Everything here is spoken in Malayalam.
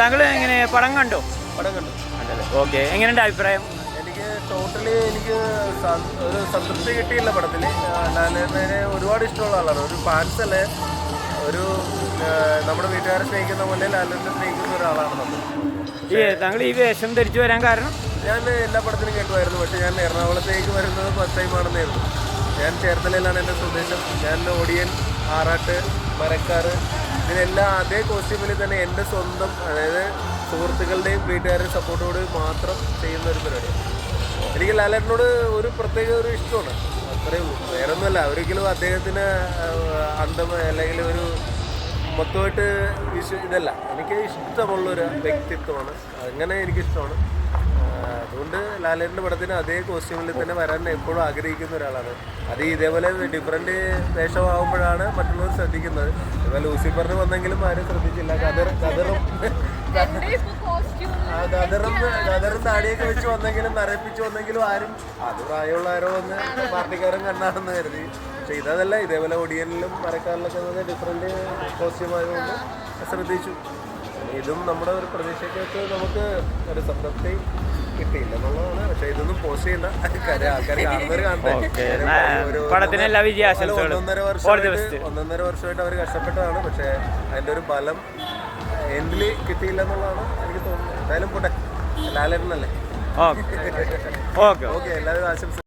താങ്കൾ എങ്ങനെ പടം കണ്ടോ? പടം കണ്ടു. ഓക്കെ. എങ്ങനെയുണ്ട് അഭിപ്രായം? എനിക്ക് ടോട്ടലി എനിക്ക് ഒരു സംതൃപ്തി കിട്ടിയില്ല പടത്തിൽ ലാലേട്ടനെ ഒരുപാട് ഇഷ്ടമുള്ള ആളാണ്. ഒരു ഫാൻസ് അല്ലേ ഒരു നമ്മുടെ വീട്ടുകാരെ സ്നേഹിക്കുന്ന പോലെ ലാലേട്ടനെ സ്നേഹിക്കുന്ന ഒരാളാണ് നമ്മൾ. ഈ താങ്കൾ ഈ വേഷം ധരിച്ചു വരാൻ കാരണം? ഞാൻ എല്ലാ പടത്തിലും കേട്ടുമായിരുന്നു. പക്ഷേ ഞാൻ എറണാകുളത്തേക്ക് വരുന്നത് ഫസ്റ്റ് ടൈം ആണെന്നേ ഞാൻ ചേർത്തലയിലാണ് എന്റെ സ്വദേശം. ഞാൻ ഓടിയൻ ആറാട്ട് മരക്കാറ് ഇതിനെല്ലാം അതേ കോസ്റ്റ്യൂമിൽ തന്നെ എന്റെ സ്വന്തം അതായത് സുഹൃത്തുക്കളുടെയും വീട്ടുകാരുടെയും സപ്പോർട്ടോട് മാത്രം ചെയ്യുന്ന ഒരു പരിപാടിയാണ്. എനിക്ക് ലാലേട്ടനോട് ഒരു പ്രത്യേക ഒരു ഇഷ്ടമാണ്. അത്രയും വേറെ ഒന്നുമല്ല ഒരിക്കലും അദ്ദേഹത്തിന് അന്തം അല്ലെങ്കിൽ ഒരു മൊത്തമായിട്ട് വിശ്വ ഇതല്ല. എനിക്ക് ഇഷ്ടമുള്ളൊരു വ്യക്തിത്വമാണ്. അങ്ങനെ എനിക്കിഷ്ടമാണ്. അതുകൊണ്ട് ലാലേട്ടന്റെ പടത്തിന് അതേ കോസ്റ്റ്യൂമിൽ തന്നെ വരാൻ എപ്പോഴും ആഗ്രഹിക്കുന്ന ഒരാളാണ്. അത് ഇതേപോലെ ഡിഫറെന്റ് വേഷമാകുമ്പോഴാണ് മറ്റുള്ളവർ ശ്രദ്ധിക്കുന്നത്. ഇപ്പോൾ ലൂസിഫറിന് വന്നെങ്കിലും ആരും ശ്രദ്ധിച്ചില്ല. കതർ കതറും കതറും ഗദറും താടിയൊക്കെ വെച്ച് വന്നെങ്കിലും നരപ്പിച്ച് വന്നെങ്കിലും ആരും അത് പ്രായമുള്ള ആരോ വന്ന് പാർട്ടിക്കാരൻ കണ്ണാണെന്ന് കരുതി. പക്ഷെ ഇതല്ല ഇതേപോലെ ഒടിയനിലും മരക്കാരിലൊക്കെ ഡിഫറെന്റ് കോസ്റ്റ്യൂം ആയതുകൊണ്ട് ശ്രദ്ധിച്ചു. ഇതും നമ്മുടെ ഒരു പ്രതീക്ഷയ്ക്കകത്ത് നമുക്ക് ഒരു സംതൃപ്തി കിട്ടിയില്ല എന്നുള്ളതാണ്. പക്ഷെ ഇതൊന്നും പോസ്റ്റ് ചെയ്യണ്ട ആൾക്കാർ കാണുന്നവർ കാണട്ടെ. ഒന്നൊന്നര വർഷമായിട്ട് ഒന്നൊന്നര വർഷമായിട്ട് അവർ കഷ്ടപ്പെട്ടതാണ്. പക്ഷേ അതിന്റെ ഒരു ഫലം എൻഡിൽ കിട്ടിയില്ല എന്നുള്ളതാണ് എനിക്ക് തോന്നുന്നത്. എന്തായാലും പോട്ടെ. ലാലേട്ടനല്ലേ ഓക്കെ ഓക്കെ. ഓക്കെ എല്ലാവരും ആശംസ